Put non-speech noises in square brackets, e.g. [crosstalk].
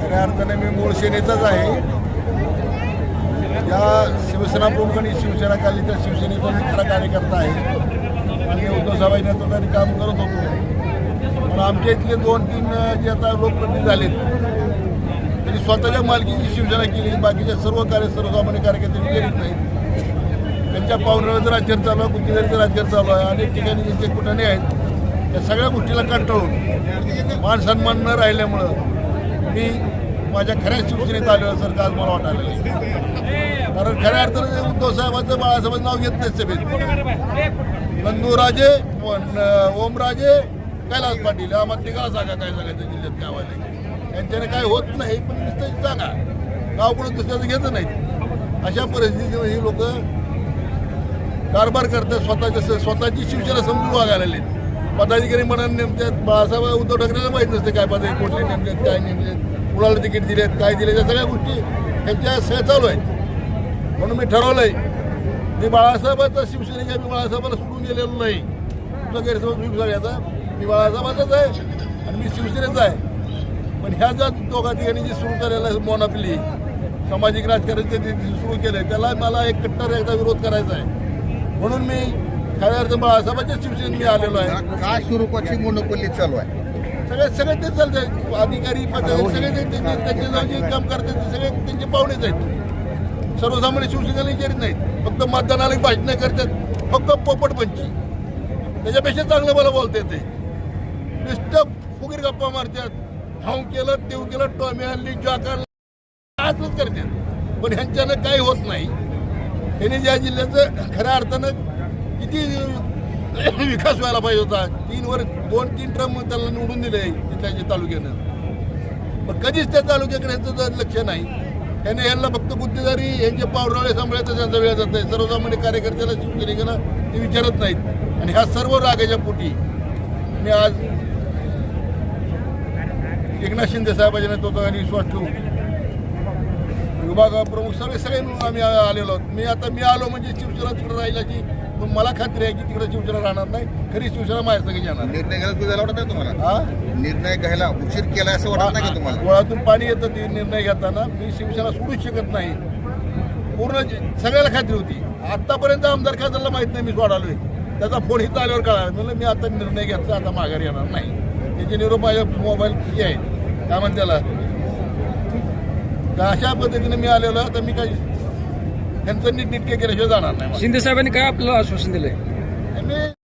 खऱ्या अर्थाने मी मूळ सेनेचाच आहे. या शिवसेना प्रमुख आणि शिवसेना खाली त्या शिवसेनेचा मी खरा कार्यकर्ता आहे. आणि उद्धव साहेबांनी नेतृत्वाने काम करत होतो. पण आमच्या इथले दोन तीन जे आता लोकप्रतिनिधी झालेत त्यांनी स्वतःच्या मालकीची शिवसेना केली बाकीच्या सर्व कार्य सर्वसामान्य कार्यकर्त्यांनी केलीच नाही त्यांच्या पावसाळ्याचं राज्यात चालू आहे बुद्धिदारीचं राज्यात चालू आहे. अनेक ठिकाणी ज्यांचे कुठे आहेत त्या सगळ्या गोष्टीला कंटाळून मान सन्मान न राहिल्यामुळं मी माझ्या खऱ्या शिवसेनेत आलेलो सर आज मला वाटायला कारण खऱ्या अर्थाने उद्धव साहेबांचं बाळासाहेबांचं नाव घेत नाही सभेत. नंदूराजे ओमराजे कैलास पाटील आम्हाला तिघा सांगा काय सांगायचं जिल्ह्यात काय यांच्याने काय होत नाही पण नुसतं सांगा. गाव कोणी दुसऱ्याचं घेत नाहीत. अशा परिस्थितीमध्ये ही लोक कारभार करतात स्वतःच्या स्वतःची शिवसेना समजून वागायला लागलेत. पदाधिकारी म्हणून नेमतात बाळासाहेब उद्धव ठाकरेला माहीत नसते काय पदाधिकारी कुठले नेमलेत काय नेमलेत कुणाला तिकीट दिलेत काय दिले त्या सगळ्या गोष्टी त्यांच्या सगळ्या चालू आहेत. म्हणून मी ठरवलंय मी बाळासाहेबाचा शिवसेनेच्या मी बाळासाहेबाला सोडून गेलेलो नाही. तुझा गैरसमज मी सगळ्याचा मी बाळासाहेबाचाच आहे आणि मी शिवसेनेचा आहे. पण ह्या ज्या दोघा ठिकाणी जी सुरू करायला मोन आपली सामाजिक राजकारण जे सुरू केलं त्याला मला एक कट्टर एकदा विरोध करायचा आहे. म्हणून मी खऱ्या अर्थ बाळासाहेबाच्या शिवसेनेत मी आलेलो आहे. काय स्वरूपाची मोनोपल्ली चालू आहे? सगळे सगळे ते चालते अधिकारी पदाधिकारी सगळे ते- ते- ते- त्यांचे जाऊन जे काम करतात ते सगळे त्यांचे पाहुणेच आहेत. सर्वसामान्य शिवसेनेला विचारित नाहीत. फक्त मतदानाला भाषणं करतात. फक्त पोपट पंची. त्याच्यापेक्षा चांगलं मला बोलता येते. नुसतं फुगीर गप्पा मारतात. हाऊ केलं देऊ केलं टॉमी आणली जॉकर असंच करतात. पण ह्यांच्यानं काही होत नाही. त्यांनी ज्या जिल्ह्याचं खऱ्या अर्थानं किती [coughs] विकास व्हायला पाहिजे होता. तीन वर दोन तीन ट्रम त्याला निवडून दिले तिथल्या तालुक्यानं. पण कधीच त्या तालुक्याकडे यांचं जर लक्ष नाही त्याने यांना फक्त बुद्धिदारी यांचे पावराळे सांभाळायचं त्यांचा वेळ जात आहे सर्वसामान्य कार्यकर्त्याला शिवसैनिकांना ते विचारत नाहीत. आणि ह्या सर्व रागाच्या पोटी मी आज एकनाथ शिंदे साहेबांच्या आणि विश्वास ठेवून विभाग प्रमुख सगळे सगळे मिळून आम्ही आलेलो आहोत. मी आता मी आलो म्हणजे शिवसेना तिकडे राहिल्याची पण मला खात्री आहे की तिकडे शिवसेना राहणार नाही. खरी शिवसेना माझ्या सगळी जाणार निर्णय घ्यायला तुझ्याला वाटत नाही तुम्हाला? हा? निर्णय घ्यायला उशीर केला असं वाटत नाही का तुम्हाला? डोळ्यातून पाणी येतं ते निर्णय घेताना. मी शिवसेना सोडूच शकत नाही. पूर्ण सगळ्याला खात्री होती. आतापर्यंत आमदार खासदारला माहीत नाही मी सोडालोय. त्याचा फोन इथं आल्यावर कळाला. म्हणलं मी आता निर्णय घेतला आता माघार येणार नाही. त्याचे निरोप माझ्या मोबाईल हे आहे. काय म्हणते त्याला? तर अशा पद्धतीने मी आलेलो तर मी काही त्यांचं नीट नीटके केल्याशिवाय जाणार नाही शिंदे साहेबांनी काय आपल्याला आश्वासन दिलंय?